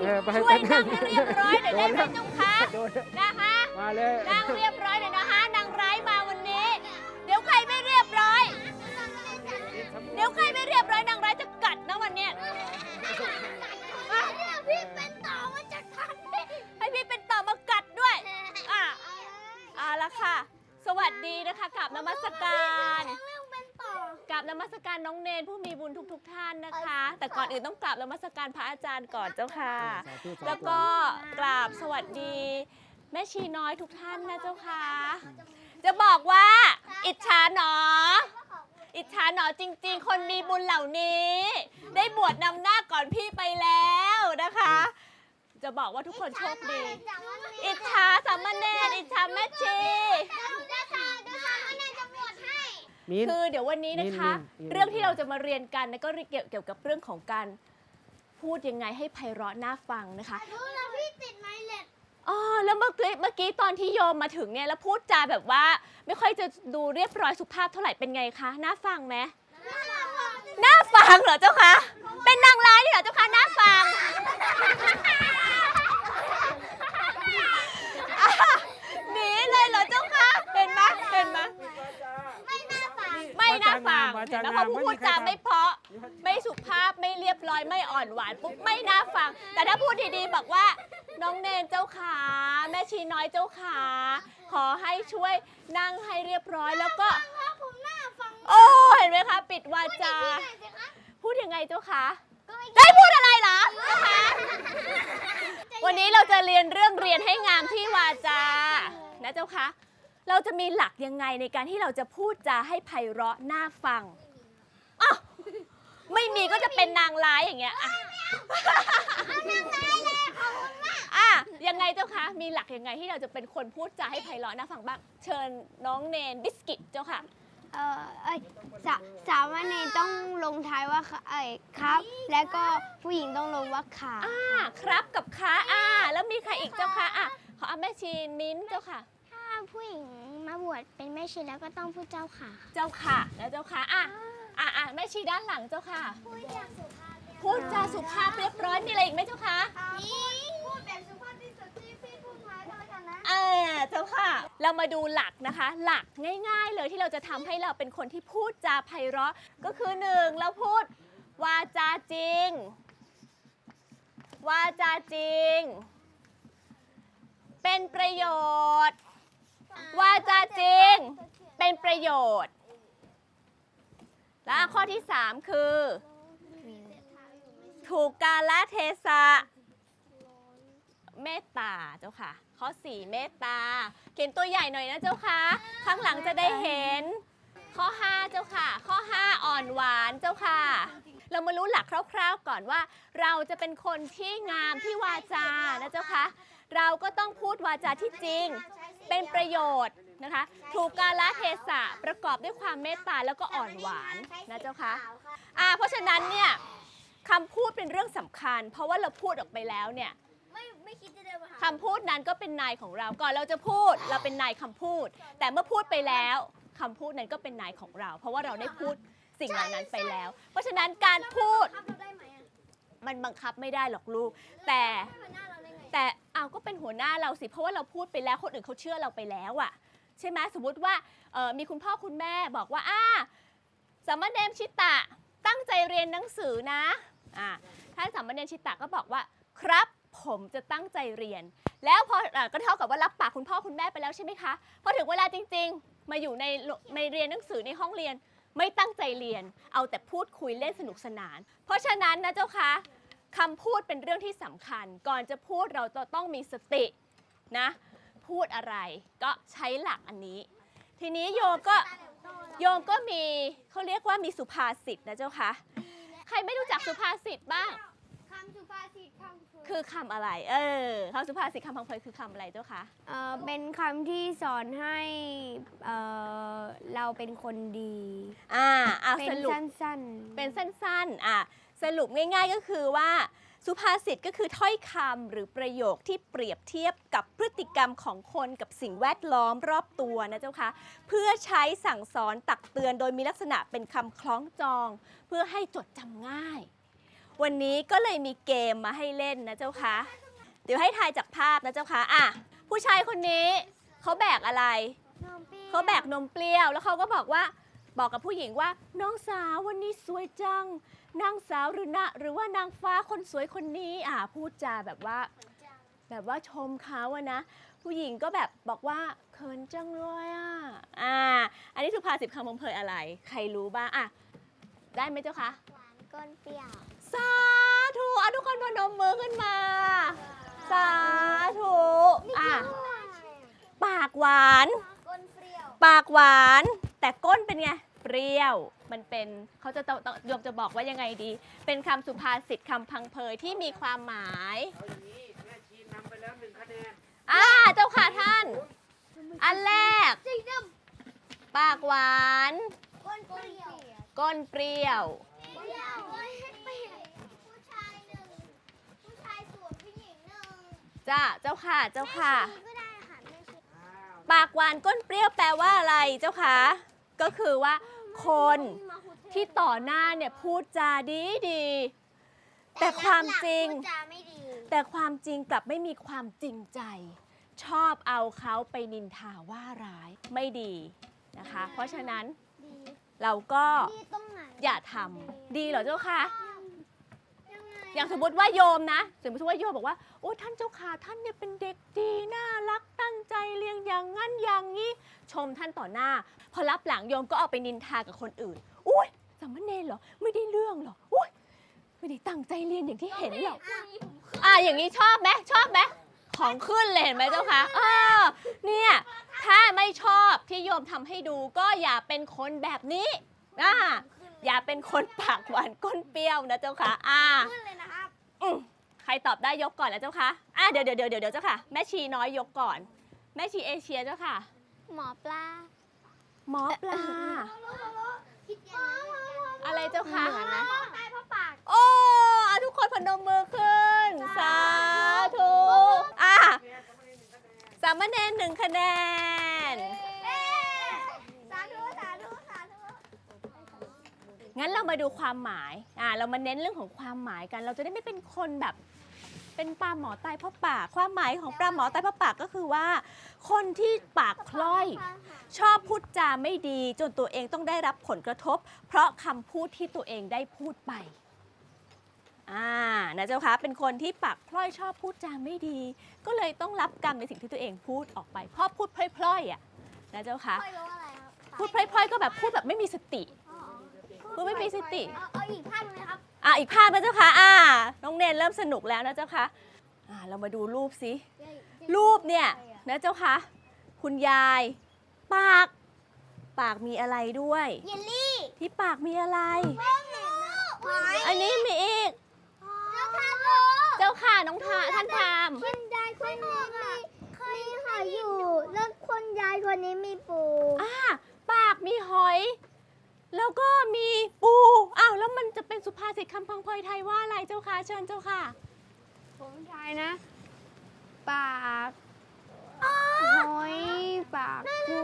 เออไปช่วยนั่งให้เรียบร้อยหน่อยได้ไหมโดนแล้วเจ้าคะโดนะคะมาเลยนั่งเรียบร้อยหน่อยนะคะนางร้ายมาวันนี้ เดี๋ยวใครไม่เรียบร้อย เดี๋ยวใครไม่เรียบร้อยนางร้ายจะกัดนะวันเนี้ยพี่เป็นต่อมาจากทางนี้ให้พี่เป็นต่อมากัดด้วย อะเอาละค่ะ สวัสดีนะคะกับนมัสการ เรื่องเป็นต่อกับนมัสการน้องเนนผู้มีบุญทุก ๆทท่านนะคะ แต่ก่อนอื่นต้องกราบนมัสการพระอาจารย์ก่อนเจ้าค่ะ สาธุสาธุ แล้วก็กราบสวัสดี แม่ชีน้อยทุกท่านนะเจ้าค่ะ จะบอกว่า อิจฉาหนอ อิจฉาหนอจริง ๆ คนมีบุญเหล่านี้ ได้บวชนำหน้าก่อนพี่ไปแล้วนะคะ จะบอกว่าทุกคนโชคดี อิจฉาสามเณรอิจฉาแม่ชี นคือเดี๋ยววันนี้นะคะ มิ้นมิ้น เรื่องที่เราจะมาเรียนกันนะก็เกี่ยวเกี่ยวกับเรื่องของการพูดยังไงให้ไพเราะน่าฟังนะคะรู้แล้วพี่ติดไม้เล็ดอ๋อแล้วเมื่อกี้เมื่อกี้ตอนที่โยมมาถึงเนี่ยแล้วพูดจาแบบว่า ไม่ค่อยจะดูเรียบร้อยสุภาพเท่าไหร่เป็นไงคะน่าฟังไหมน่าฟังน่าฟังเหรอเจ้าคะเป็นนางร้ายนี่เหรอเจ้าคะน่าฟังอะหนีเลยเหรอเจ้าคะเห็นไหมเห็นไหม ไม่น่าฟัง ไม่น่า ฟังมาเห็จากนไหมงานพอไม่พูมีดใครจาทำไม่เพราะ ไม่สุภาพไม่เรียบร้อยไม่อ่อนหวานปุ๊บไม่น่าฟัง แต่ถ้าพูดดีๆบอกว่า น้องเนนเจ้าขาแม่ชีน้อยเจ้าขาขอให้ช่วยนั่งให้เรียบร้อยแล้วก็ถ้าผมน่าฟังโอ้เห็นไหมคะ ปิดวาจาพี่หน่อยสิคะพูดยังไงเจ้าคะก็ไม่ได้พูดอะไรเหรอเจ้าคะวันนี้เราจะเรียนเรื่องเรียนให้งามที่วาจานะเจ้าคะ เราจะมีหลักยังไงในการที่เราจะพูดจาให้ไพเราะน่าฟังอ้าวไม่มีก็จะเป็นนางร้ายอย่างเงี้ยอะอะยังไงเจ้าคะมีหลักยังไงที่เราจะเป็นคนพูดจาให้ไพเราะน่าฟังบ้าง เชิญน้องเนนบิสกิตเจ้าค่ะ เอ่อเอ้ยสาสามเณรต้องลงท้ายว่าค่ะเอ้ยครับ แล้วก็ผู้หญิงต้องลงว่าขา อ่าครับกับค้าอ่าแล้วมีใครอีกเจ้าคะอะขอเอาแม่ชีมิ้นท์เจ้าค่ะถ้า ผู้หญิงมาบวชเป็นแม่ชีแล้วก็ต้องพูดเจ้าค่ะ เจ้าค่ะแล้วเจ้าค่ะอะอะอะแม่ชีด้านหลังเจ้าค่ะ พูดอย่างสุภาพพูดจาสุภาพเรียบร้อยมีอะไรอีกไหมเจ้าคะนี่พูดแบบสุภาพที่สุดที่พี่พูดมาแล้วกันนะอ่าเจ้าค่ะ เรามาดูหลักนะคะ หลักง่าย ๆ เลยที่เราจะทำให้เราเป็นคนที่พูดจาไพเราะก็คือหนึ่งเราพูดวาจาจริงวาจาจริง เป็นประโยชน์ วาจาจริง เป็นประโยชน์ และข้อที่ 3 คือ ถูกกาลเทศะเมตตาเจ้าค่ะ ข้อ 4 เมตตา เขียนตัวใหญ่หน่อยนะเจ้าค่ะ ข้างหลังจะได้เห็น ข้อ 5 เจ้าค่ะ ข้อ 5 อ่อนหวานเจ้าค่ะ เรามารู้หลักคร่าวๆก่อนว่า เราจะเป็นคนที่งามที่วาจานะเจ้าค่ะ เราก็ต้องพูดวาจาที่จริง เป็นประโยชน์นะคะ ถูกกาลเทศะประกอบด้วยความเมตตาแล้วก็อ่อนหวานนะเจ้าคะอ่าเพราะฉะนั้นเนี่ยคำพูดเป็นเรื่องสำคัญ เพราะว่าเราพูดออกไปแล้วเนี่ยไม่ไม่คิดจะเดินมาหาคำพูดนั้นก็เป็นนายของเรา ก่อนเราจะพูดเราเป็นนายคำพูด แต่เมื่อพูดไปแล้วคำพูดนั้นก็เป็นนายของเรา เพราะว่าเราได้พูดสิ่งเหล่านั้นไปแล้ว เพราะฉะนั้นการพูด เราได้ไหมอะมันบังคับไม่ได้หรอกลูก แต่หัวหน้าเราได้ไง แต่ เอาก็เป็นหัวหน้าเราสิ เพราะว่าเราพูดไปแล้วคนอื่นเขาเชื่อเราไปแล้วอะใช่ไหมสมมติว่ามีคุณพ่อคุณแม่บอกว่าอ่าสามเณรชิตะตั้งใจเรียนหนังสือนะอ่าถ้าสามเณรชิตะก็บอกว่าครับผมจะตั้งใจเรียน แล้วพออก็เท่ากับว่ารับปากคุณพ่อคุณแม่ไปแล้วใช่ไหมคะพอถึงเวลาจริง ๆ มาอยู่ในในเรียนหนังสือในห้องเรียนไม่ตั้งใจเรียน เอาแต่พูดคุยเล่นสนุกสนาน เพราะฉะนั้นนะเจ้าคะ คำพูดเป็นเรื่องที่สำคัญ ก่อนจะพูดเราจะต้องมีสตินะ พูดอะไรก็ใช้หลักอันนี้ ทีนี้โยมก็โยมก็มีเขาเรียกว่ามีสุภาษิตนะเจ้าคะใครไม่รู้จักสุภาษิตบ้าง คำสุภาษิตคำพูดคือคำอะไร เออคำสุภาษิตคำพังเพยคือคำอะไรเจ้าคะเอ่อเป็นคำที่สอนให้เอ่อเราเป็นคนดี อ่าเอาเป็สนรุปสั้นๆ เป็นสั้นๆ อะ สรุปง่ายๆก็คือว่าสุภาษิตก็คือถ้อยคำหรือประโยคที่เปรียบเทียบกับพฤติกรรมของคนกับสิ่งแวดล้อมรอบตัวนะเจ้าคะเพื่อใช้สั่งสอนตักเตือนโดยมีลักษณะเป็นคำคล้องจอง เพื่อให้จดจำง่าย วันนี้ก็เลยมีเกมมาให้เล่นนะเจ้าคะเดี๋ยวให้ทายจากภาพนะเจ้าคะอะผู้ชายคนนี้เขาแบกอะไรเขาแบกนมเปรี้ยวแล้วเขาก็บอกว่า บอกกับผู้หญิงว่า น้องสาววันนี้สวยจัง นางสาวหรือนะหรือว่านางฟ้าคนสวยคนนี้อ่าพูดจาแบบว่า แบบว่าชมเขาอะนะ ผู้หญิงก็แบบบอกว่าเขินจังเลยอะอ่า อันนี้สุภาษิตคำพังเพยอะไร ใครรู้บ้างอะได้ไหมเจ้าคะหวานก้นเปรี้ยว สาธุอะทุกคนพนมมือขึ้นมา สาธุอะปากหวาน ก้นเปรี้ยว ปากหวาน แต่ก้นเป็นไง เปรี้ยว มันเป็นเขาจะต้องต้องโยมจะบอกว่ายังไงดี เป็นคำสุภาษิตคำพังเพยที่มีความหมาย เอาอย่างนี้แม่ชีนำไปแล้วหนึ่งคะแนนอ่าเจ้าค่ะท่าน อันแรกจริงดิปากหวานก้นเปรี้ยวก้นเปรี้ยว เปรี้ยวเฮ้ยเปรี้ยวผู้ชายหนึ่งผู้ชายสวยผู้หญิงหนึ่งจ้าเจ้าค่ะ เจ้าค่ะ แม่ชีก็ได้ค่ะแม่ชีอ้าวปากหวานก้นเปรี้ยวแปลว่าอะไรเจ้าคะ ก็คือว่าคนที่ต่อหน้าเนี่ยพูดจาดีดีแต่ความจริง พูดจาไม่ดีแต่ความจริงกลับไม่มีความจริงใจ ชอบเอาเขาไปนินทาว่าร้ายไม่ดีนะคะ เพราะฉะนั้นดีเราก็ดีตรงไหนอย่าทำดีเหรอเจ้าค่ะยังไง อย่างสมมติว่าโยมนะ สมมติว่าโยมบอกว่า โอ้ท่านเจ้าค่ะท่านเนี่ยเป็นเด็กดีน่ารักตั้งใจเลี้ยงอย่างงั้นอย่างนี้ ชมท่านต่อหน้า พอรับหลังโยมก็เอาไปนินทากับคนอื่น อุ้ยสามเณรเหรอไม่ได้เรื่องเหรออุ้ยไม่ได้ตั้งใจเรียนอย่างที่เห็นหรอก อะอย่างนี้ชอบไหมชอบไหมของขึ้นเลยเห็นไหมเจ้าคะเออเนี่ยถ้าไม่ชอบที่โยมทำให้ดูก็อย่าเป็นคนแบบนี้อ่า อย่าเป็นคนปากหวานก้นเปรี้ยวนะเจ้าค่ะอ่าขึ้นเลยนะครับอืมใครตอบได้ยกก่อนแล้วเจ้าคะอะเดี๋ยวเดี๋ยวเดี๋ยวเดี๋ยวเจ้าค่ะ แม่ชีน้อยยกก่อน แม่ชีเอเชียเจ้าค่ะ หมอปลาหมอปลา คิดยังไงอะไรเจ้าค่ะ เหมือนนะ ตายเพราะปาก โอ้อะทุกคนพนมมือขึ้น สาธุ อะสามเณรหนึ่งคะแนน สาธุสาธุสาธุ งั้นเรามาดูความหมายอ่าเรามาเน้นเรื่องของความหมายกัน เราจะได้ไม่เป็นคนแบบ เป็นปลาหมอตายเพราะปาก ความหมายของปลาหมอตายเพราะปากก็คือว่า คนที่ปากพล่อย ชอบพูดจาไม่ดี จนตัวเองต้องได้รับผลกระทบ เพราะคำพูดที่ตัวเองได้พูดไปอ่านะเจ้าคะเป็นคนที่ปากพล่อยชอบพูดจาไม่ดี ก็เลยต้องรับกรรมในสิ่งที่ตัวเองพูดออกไปเพราะพูดพล่อยๆอะนะเจ้าคะค่อยรู้อะไรครับพูดพล่อยๆก็แบบพูดแบบไม่มีสติอ๋อ พูดไม่มีสติ เอาเอาอีกภาพหนึงเลยครับ อะอีกภาพนะเจ้าคะอ่าน้องเนนเริ่มสนุกแล้วนะเจ้าคะอ่าเรามาดูรูปสิ รูปเนี่ยนะเจ้าคะคุณยาย ปาก ปากมีอะไรด้วย เยลลี่ที่ปากมีอะไรแป้งหนูหอยอันนี้มีอีกแล้วทานโลเจ้าค่ะน้องทาท่านทามคุณยายคนนี้มีมีหอยอยู่ แล้วคุณยายคนนี้มีปู อ่าปากมีหอย แล้วก็ เป็นสุภาษิตคำพังเพยไทยว่าอะไรเจ้าค่ะเชิญเจ้าค่ะ ผมทายนะ ปากหอยปากปู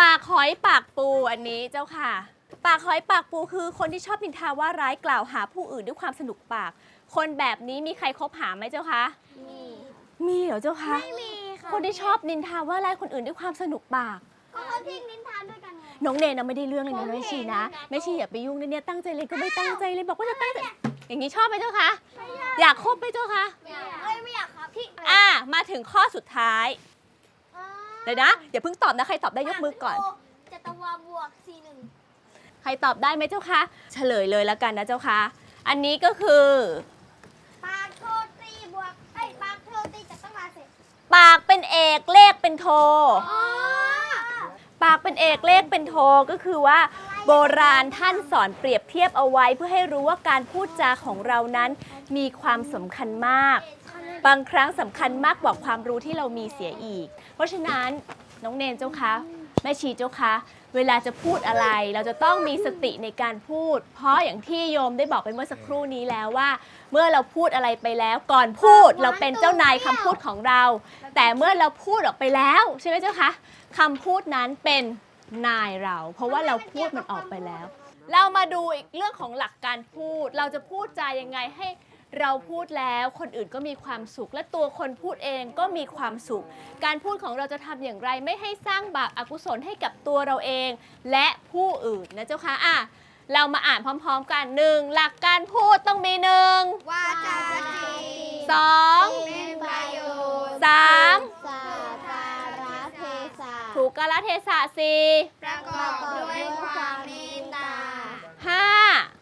ปากหอยปากปูอันนี้เจ้าค่ะ ปากหอยปากปูคือคนที่ชอบนินทาว่าร้ายกล่าวหาผู้อื่นด้วยความสนุกปาก คนแบบนี้มีใครคบหาไหมเจ้าคะมีมีเหรอเจ้าคะไม่มีค่ะคนที่ชอบนินทาว่าร้ายคนอื่นด้วยความสนุกปาก ก็เขาทิ้งนินทานด้วยกันไง น้องเนนนะไม่ได้เรื่องเลยนะผมแม่ชีเห็นนะนะแม่ชีอย่าไปยุ่งนะเนี่ยตั้งใจเลยก็ไม่ตั้งใจเลยบอกว่าจะตั้งใจอย่างนี้ชอบไหมเจ้าคะอยากคบไหมเจ้าคะเอ้ยไม่อยากครับพี่อ่ามาถึงข้อสุดท้ายเดี๋ยวนะอย่าเพิ่งตอบนะใครตอบได้ยกมือก่อนจัตวาบวกสี่หนึ่งใครตอบได้ไหมเจ้าคะเฉลยเลยแล้วกันนะเจ้าคะอันนี้ก็คือปากโทตีบวกเอ้ยปากโทตีจัตวาเสร็จปากเป็นเอกเลขเป็นโทอ๋อปาก เอกเลขเป็นโทก็คือว่า โบราณท่านสอนเปรียบเทียบเอาไว้เพื่อให้รู้ว่าการพูดจาของเรานั้นมีความสำคัญมาก บางครั้งสำคัญมากกว่าความรู้ที่เรามีเสียอีก เพราะฉะนั้นน้องเนนเจ้าคะแม่ชีเจ้าคะเวลาจะพูดอะไร เราจะต้องมีสติในการพูด เพราะอย่างที่โยมได้บอกไปเมื่อสักครู่นี้แล้วว่า เมื่อเราพูดอะไรไปแล้วก่อนพูดเราเป็นเจ้านายคำพูดของเรา แต่เมื่อเราพูดออกไปแล้ว ใช่ไหมเจ้าคะคำพูดนั้นเป็น นายเรา เพราะว่าเราพูดมันออกไปแล้ว เรามาดูอีกเรื่องของหลักการพูด เราจะพูดจายังไงให้เราพูดแล้วคนอื่นก็มีความสุข และตัวคนพูดเองก็มีความสุข การพูดของเราจะทำอย่างไร ไม่ให้สร้างบาปอกุศลให้กับตัวเราเอง และผู้อื่นนะเจ้าค่ะอะเรามาอ่านพร้อมๆกันหนึ่งหลักการพูดต้องมีหนึ่งว่าจาดีสองเป็นประโยชน์สามสาการะเท ศะถูกกาลเทศะสี่ประกอบด้วยความเมตตาห้า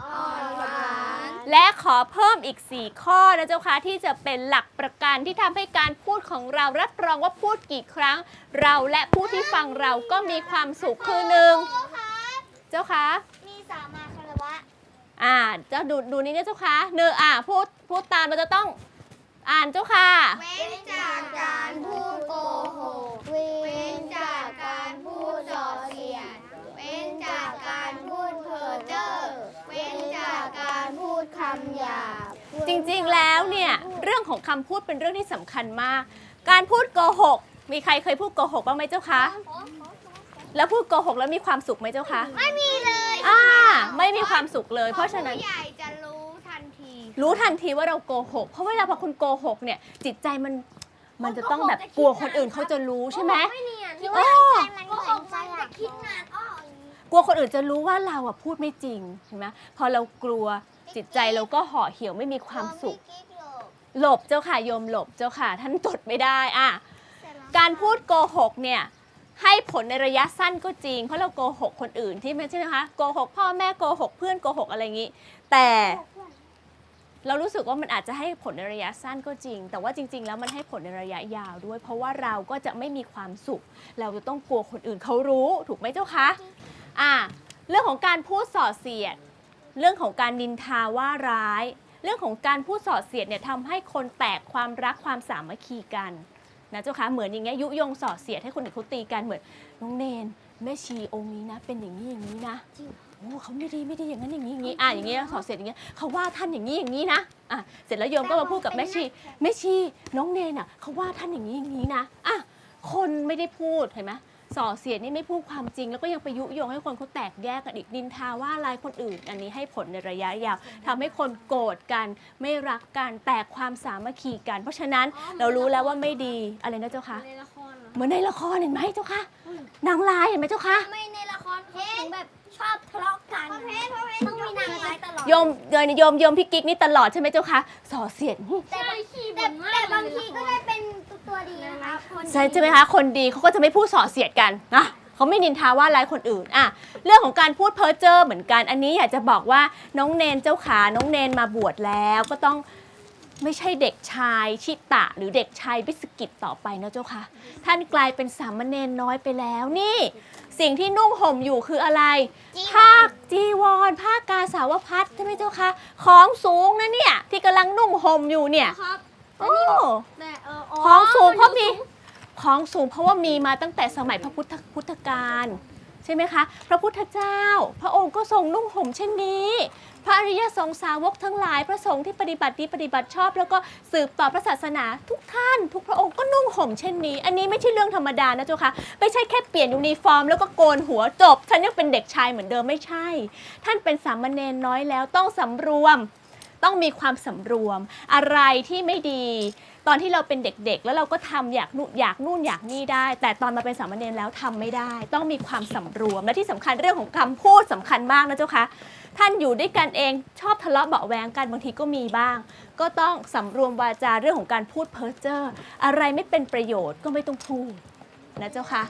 อ่อนหวานและขอเพิ่มอีก 4 ข้อนะเจ้าค่ะที่จะเป็นหลักประกันที่ทำให้การพูดของเรารับรองว่าพูดกี่ครั้ง เราและผู้ที่ฟังเราก็มีความสุขคือหนึ่งครูครับเจ้าค่ะมีสามาคารวะ อ่าเจ้าดูดูนี้นะเจ้าค่ะหนึ่งอ่าพูดพูดตามเราจะต้อง อ่านเจ้าค่ะ เว้นจากการพูดโกหก เว้เว้นนจากการพูดส่อเสียด เว้นจากการพูดเพ้อเจ้อ เว้นจากการพูดคำหยาบ จริงๆแล้วเนี่ยเรื่องของคำพูดเป็นเรื่องที่สำคัญมาก การพูดโกหก มีใครเคยพูดโกหกบ้างไหมเจ้าคะ แล้วพูดโกหกแล้วมีความสุขไหมเจ้าคะ ไม่มีเลยอ่า ไม่มีความสุขเลย เพราะฉะนั้น ผู้ใหญ่จะรู้ทันที รู้ทันทีว่าเราโกหก เพราะเวลาพอคุณโกหกเนี่ย จิตใจมันมันจะต้องแบบกลัวคนอื่นเขาจะรู้ใช่ไหม ไม่เนียนเออมันก็ออกใจจะคิดนานอ้อกลัวคนอื่นจะรู้ว่าเราอะพูดไม่จริงเห็นไหมพอเรากลัวจิตใจเราก็ห่อเหี่ยวไม่มีความสุข หลบเจ้าค่ะโยมหลบเจ้าค่ะ ท่านจดไม่ได้อะการพูดโกหกเนี่ยให้ผลในระยะสั้นก็จริง เพราะเราโกหกคนอื่นที่ไม่ใช่ไหมคะโกหกพ่อแม่โกหกเพื่อนโกหกอะไรอย่างนี้ แต่ เรารู้สึกว่ามันอาจจะให้ผลในระยะสั้นก็จริง แต่ว่าจริง ๆ แล้วมันให้ผลในระยะยาวด้วย เพราะว่าเราก็จะไม่มีความสุข เราจะต้องกลัวคนอื่นเขารู้ถูกไหมเจ้าคะอะเรื่องของการพูดส่อเสียด เรื่องของการนินทาว่าร้าย เรื่องของการพูดส่อเสียดเนี่ยทำให้คนแตกความรักความสามัคคีกันนะเจ้าคะเหมือนอย่างเงี้ยยุยงส่อเสียดให้คนอื่นเขาตีกันเหมือนน้องเนนแม่ชีองค์นี้นะ เป็นอย่างนี้อย่างนี้นะ โอ้เขาไม่ดีไม่ดีอย่างนั้นอย่างนี้อย่างนี้อะอย่างเงี้ยส่อเสียดอย่างเงี้ยเขาว่าท่านอย่างนี้อย่างนี้นะอะเสร็จแล้วโยมก็มาพูดกับแม่ชีแม่ชีน้องเนนอะเขาว่าท่านอย่างนี้อย่างนี้นะอะคนไม่ได้พูดเห็นไหมส่อเสียดนี่ไม่พูดความจริง แล้วก็ยังไปยุยงให้คนเขาแตกแยกกันอีกนินทาว่าลายคนอื่น อันนี้ให้ผลในระยะยาวทำให้คนโกรธกันไม่รักกันแตกความสามัคคีกัน เพราะฉะนั้นเรารู้แล้วว่าไม่ดีอะไรนะเจ้าคะในละครเหรอเหมือนในละครเห็นไหมเจ้าคะนางร้ายเห็นไหมเจ้าคะไม่ในละครเขาถึงแบบ ชอบทะเลาะกันต้องมีนางร้ายตลอดโยมโยมโยมโยมพี่กิ๊กนี่ตลอดใช่ไหมเจ้าคะส่อเสียดนี่แต่บางทีแต่แต่บางทีก็ได้เป็นตัวดีนะคะคนใช่ใช่ไหมคะคนดีเขาก็จะไม่พูดส่อเสียดกันนะเขาไม่นินทาว่าร้ายคนอื่นอะเรื่องของการพูดเพ้อเจ้อเหมือนกัน อันนี้อยากจะบอกว่าน้องเนนเจ้าขาน้องเนนมาบวชแล้วก็ต้อง ไม่ใช่เด็กชายชิตะ หรือเด็กชายบิสกิตต่อไปนะเจ้าค่ะ ท่านกลายเป็นสามเณรน้อยไปแล้วนี่ สิ่งที่นุ่งห่มอยู่คืออะไร ผ้าจีวรผ้ากาสาวพัดใช่ไหมเจ้าคะของสูงนะเนี่ย ที่กำลังนุ่งห่มอยู่เนี่ยครับโอ้แต่เออของสูงเพราะมีของสูงเพราะว่ามีมาตั้งแต่สมัยพระพุทธพุทธกาลใช่ไหมคะ พระพุทธเจ้า พระองค์ก็ทรงนุ่งห่มเช่นนี้ พระอริยสงสาวกทั้งหลายพระสงฆ์ที่ปฏิบัติดีปฏิบัติชอบ แล้วก็สืบต่อพระศาสนาทุกท่าน ทุกพระองค์ก็นุ่งห่มเช่นนี้ อันนี้ไม่ใช่เรื่องธรรมดานะเจ้าค่ะไม่ใช่แค่เปลี่ยนยูนิฟอร์ม แล้วก็โกนหัวจบฉันยังเป็นเด็กชายเหมือนเดิมไม่ใช่ ท่านเป็นสามเณรน้อยแล้วต้องสำรวม ต้องมีความสำรวม อะไรที่ไม่ดี ตอนที่เราเป็นเด็กๆ แล้วเราก็ทำอยากนู่นอยากนู่นอยากนี่ได้ แต่ตอนมาเป็นสามเณรแล้วทำไม่ได้ ต้องมีความสำรวมและที่สำคัญเรื่องของคำพูดสำคัญมากนะเจ้าคะท่านอยู่ด้วยกันเองชอบทะเลาะเบาะแวงกันบางทีก็มีบ้าง ก็ต้องสำรวมวาจาเรื่องของการพูดเพ้อเจ้ออะไรไม่เป็นประโยชน์ก็ไม่ต้องพูดนะเจ้าคะ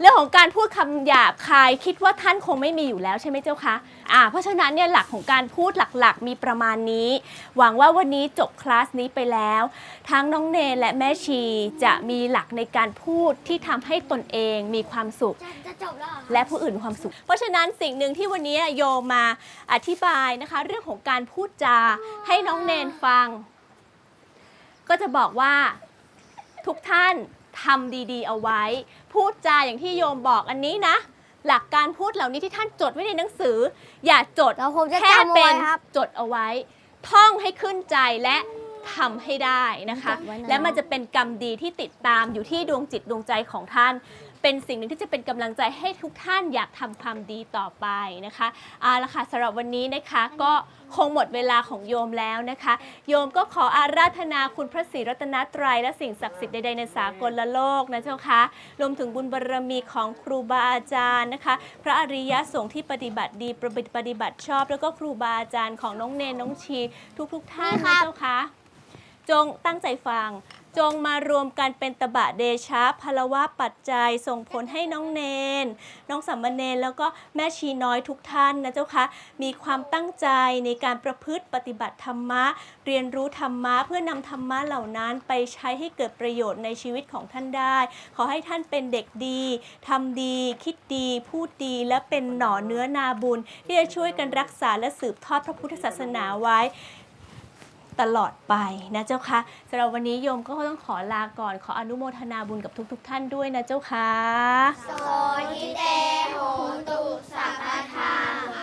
เรื่องของการพูดคำหยาบคายคิดว่าท่านคงไม่มีอยู่แล้วใช่ไหมเจ้าคะอ่าเพราะฉะนั้นเนี่ยหลักของการพูดหลักๆ มีประมาณนี้ หวังว่าวันนี้จบคลาสนี้ไปแล้ว ทั้งน้องเนนและแม่ชีจะมีหลักในการพูดที่ทำให้ตนเองมีความสุข จะจะจบแล้วเหรอและผู้อื่นมีความสุข เพราะฉะนั้นสิ่งหนึ่งที่วันนี้โยมมาอธิบายนะคะ เรื่องของการพูดจาให้น้องเนนฟัง ก็จะบอกว่าทุกท่าน ทำดีๆ เอาไว้ พูดจาอย่างที่โยมบอกอันนี้นะ หลักการพูดเหล่านี้ที่ท่านจดไว้ในหนังสือ อย่าจดแล้วผมจะแค่จำเอาเป็ไว้นครับ จดเอาไว้ ท่องให้ขึ้นใจและทำให้ได้นะคะ จดไว้นะ และมันจะเป็นกรรมดีที่ติดตามอยู่ที่ดวงจิตดวงใจของท่าน เป็นสิ่งหนึ่งที่จะเป็นกำลังใจให้ทุกท่านอยากทำความดีต่อไปนะคะเอาละค่ะสำหรับวันนี้นะคะก็คงหมดเวลาของโยมแล้วนะคะ โยมก็ขออาราธนาคุณพระศรีรัตนตรัยและสิ่งศักดิ์สิทธิ์ใดๆในสากลโลกนะเจ้าค่ะรวมถึงบุญบารมีของครูบาอาจารย์นะคะ พระอริยสงฆ์ที่ปฏิบัติดีปฏิบัติชอบ แล้วก็ครูบาอาจารย์ของน้องเนนน้องชีทุกๆท่านนะเจ้าค่ะจงตั้งใจฟัง จงมารวมกันเป็นตบะเดชะพลวะปัจจัย ส่งผลให้น้องเนน น้องสัมมเนนแล้วก็แม่ชีน้อยทุกท่านนะเจ้าคะมีความตั้งใจในการประพฤติปฏิบัติธรรมะ เรียนรู้ธรรมะเพื่อนำธรรมะเหล่านั้นไปใช้ให้เกิดประโยชน์ในชีวิตของท่านได้ ขอให้ท่านเป็นเด็กดีทำดี คิดดีพูดดีและเป็นหน่อเนื้อนาบุญ ที่จะช่วยกันรักษาและสืบทอดพระพุทธศาสนาไว้ ตลอดไปนะเจ้าค่ะสำหรับวันนี้โยมก็ต้องขอลาก่อน ขออนุโมทนาบุญกับทุกๆทท่านด้วยนะเจ้าค่ะโสทิเตโหตุสัพพทา